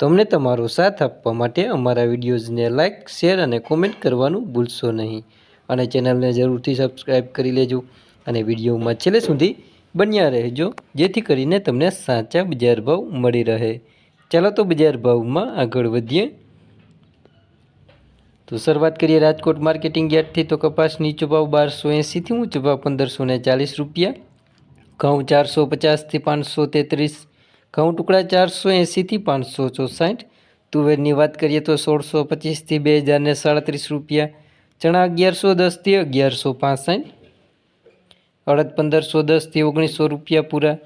તો અમને તમારો સાથ આપવા માટે અમારા વિડીયોઝને લાઇક શેર અને કોમેન્ટ કરવાનું ભૂલશો નહીં. અને ચેનલને જરૂરથી સબસ્ક્રાઈબ કરી લેજો અને વિડીયોમાં છેલ્લે સુધી બન્યા રહેજો, જેથી કરીને તમને સાચા બજાર ભાવ મળી રહે. ચાલો તો બજાર ભાવમાં આગળ વધીએ. તો શરૂઆત કરીએ રાજકોટ માર્કેટિંગ યાર્ડથી. તો કપાસ નીચો ભાવ બારસો એંસીથી ઊંચો ભાવ પંદરસો ચાલીસ રૂપિયા. ઘઉં ચારસો પચાસથી પાંચસો તેત્રીસ. ઘઉં ટુકડા ચારસો એંસીથી પાંચસો ચોસાઠ. તુવેરની વાત કરીએ તો સોળસો પચીસથી બે હજારને સાડત્રીસ રૂપિયા. ચણા અગિયારસો દસથી અગિયારસો પાસઠ. અડદ પંદરસો દસથી ઓગણીસો રૂપિયા પૂરા.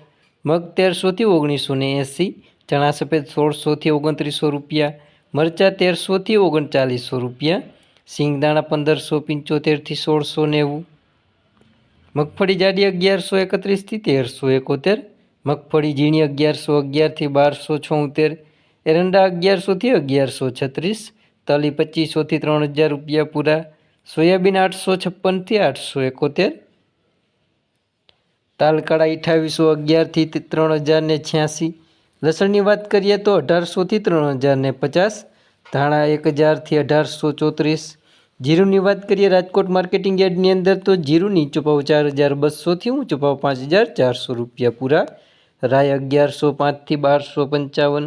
મગ તેરસોથી ઓગણીસો ને એંસી ચણા સફેદ સોળસોથી ઓગણત્રીસો રૂપિયા. મરચાં તેરસોથી ઓગણચાલીસો રૂપિયા. સિંગદાણા પંદરસો, પંચોતેરથી સોળસો નેવું. મગફળી જાડી અગિયારસો એકત્રીસથી તેરસો એકોતેર. મગફળી ઝીણી અગિયારસો અગિયારથી બારસો છોતેર, એરંડા અગિયારસોથી અગિયારસો છત્રીસ, તલી પચીસોથી ત્રણ હજાર રૂપિયા પૂરા, સોયાબીન આઠસો છપ્પનથી આઠસો એકોતેર તાલકાળા અઠાવીસો અગિયારથી ત્રણ હજાર ને છ્યાસી, લસણની વાત કરીએ તો અઢારસોથી ત્રણ હજાર ને પચાસ, ધાણા એક હજારથી અઢારસો ચોત્રીસ જીરુની વાત કરીએ રાજકોટ માર્કેટિંગ યાર્ડની અંદર, તો જીરું નીચો ભાવ ચાર હજાર બસોથી ઊંચો ભાવ પાંચ હજાર ચારસો રૂપિયા પૂરા. રાય અગિયારસો પાંચથી બારસો પંચાવન.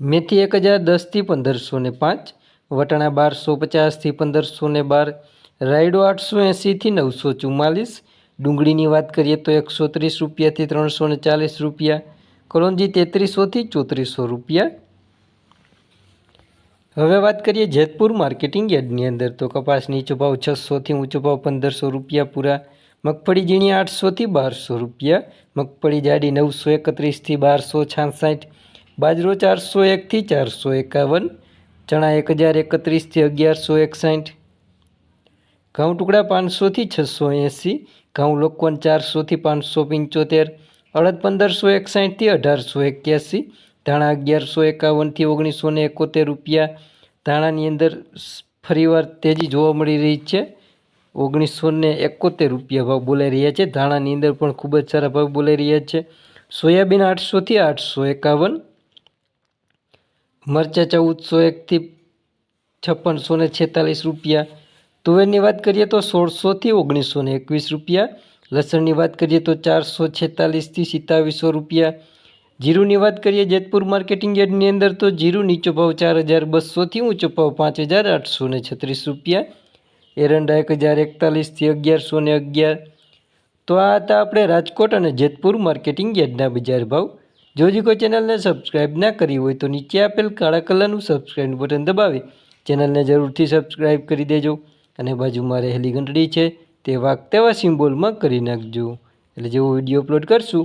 મેથી એક હજાર દસથી પંદરસો ને પાંચ. વટાણા બારસો પચાસથી પંદરસો ને બાર. રાયડો આઠસો એંસીથી નવસો ચુમ્માલીસ. ડુંગળીની વાત કરીએ તો એકસો ત્રીસ રૂપિયાથી ત્રણસો ચાલીસ રૂપિયા. કલોંજી તેત્રીસોથી ચોત્રીસો રૂપિયા. હવે વાત કરીએ જેતપુર માર્કેટિંગ યાર્ડની અંદર. તો કપાસ નીચો ભાવ છસોથી ઊંચો ભાવ પંદરસો રૂપિયા, પૂરા મગફળી ઝીણી આઠસોથી બારસો રૂપિયા, મગફળી જાડી નવસો એકત્રીસથી બારસો છાસઠ, બાજરો ચારસો એકથી ચારસો એકાવન, ચણા એક હજાર એકત્રીસથી અગિયારસો એકસાઠ, ઘઉં ટુકડા પાંચસોથી છસો એંસી, ઘઉં લોકવન ચારસોથી પાંચસો પંચોતેર, અડદ પંદરસો એકસાઠથી અઢારસો એક્યાસી ધાણા અગિયારસો એકાવનથી ઓગણીસો ને એકોતેર રૂપિયા. ધાણાની અંદર ફરીવાર તેજી જોવા મળી રહી છે. ઓગણીસો ને એકોતેર રૂપિયા ભાવ બોલાઈ રહ્યા છે. ધાણાની અંદર પણ ખૂબ જ સારા ભાવ બોલાઈ રહ્યા છે. સોયાબીન આઠસોથી આઠસો એકાવન. મરચાં ચૌદસો એકથી છપ્પનસો ને છેતાલીસ રૂપિયા. તુવેરની વાત કરીએ તો સોળસોથી ઓગણીસો ને એકવીસ રૂપિયા. લસણની વાત કરીએ તો ચારસો છેતાલીસથી સિત્તાવીસો રૂપિયા. જીરુની વાત કરીએ જેતપુર માર્કેટિંગ યાર્ડની અંદર, તો જીરુ નીચો ભાવ ચાર હજાર બસોથી ઊંચો ભાવ પાંચ હજાર આઠસો ને છત્રીસ રૂપિયા. એરંડા એક હજાર એકતાલીસથી અગિયારસો ને અગિયાર. તો આ હતા આપણે રાજકોટ અને જેતપુર માર્કેટિંગ યાર્ડના બજાર ભાવ. જો કોઈ ચેનલને સબસ્ક્રાઈબ ના કરી હોય, તો નીચે આપેલ કાળા કલરનું સબસ્ક્રાઈબ બટન દબાવી. ચેનલને જરૂરથી સબસ્ક્રાઈબ કરી દેજો અને બાજુમાં રહેલી ઘંટડી છે તે વાગ તેવા સિમ્બોલમાં કરી નાખજો. એટલે જેવો વીડિયો અપલોડ કરશું